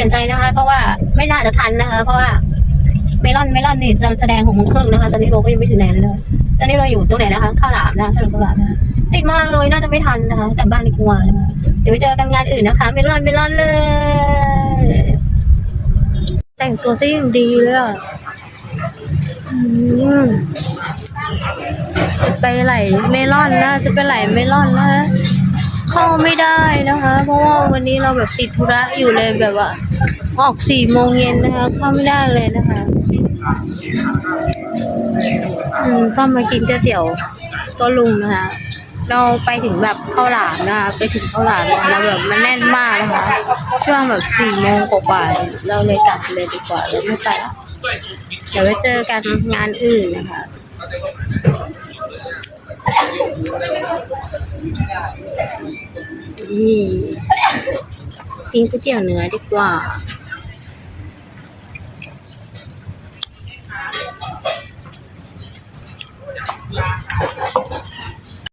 ลี่ยนใจนะคะ เพราะว่าไม่น่าจะทันนะคะ เพราะว่าเมลอนเมลอนนี่จะแสดงหกโมงครึ่งนะคะ ตอนนี้เราก็ยังไม่ถึงไหนเลยตอนนี้เราอยู่ตรงไหนนะคะข้าวหลามนะคะถนนข้าวหลามนะติดมากเลยน่าจะไม่ทันนะคะกลับบ้านดีกว่านะคะเดี๋ยวไปเจอกันงานอื่นนะคะ เมลอนเมลอนเลย แต่งตัวซะอย่างดีเลยอะอืมจะไปไหลเมลอนนะจะไปไหลเมลอนนะ เข้าไม่ได้นะคะ เพราะว่าวันนี้เราแบบติดธุระอยู่เลยแบบว่า ออกสี่โมงเย็นนะคะ เข้าไม่ได้เลยนะคะ อืมก็มากินก๋วยเตี๋ยวตัวลุงนะคะ เราไปถึงแบบข้าวหลามนะคะ ไปถึงข้าวหลามแล้วแบบมันแน่นมากนะคะ ช่วงแบบสี่โมงกว่าๆเราเลยกลับเลยดีกว่าเราไม่ไปแล้วเดี๋ยวไปเจอกันงานอื่นนะคะ นี่กินก๋วยเตี๋ยวเนื้อดีกว่า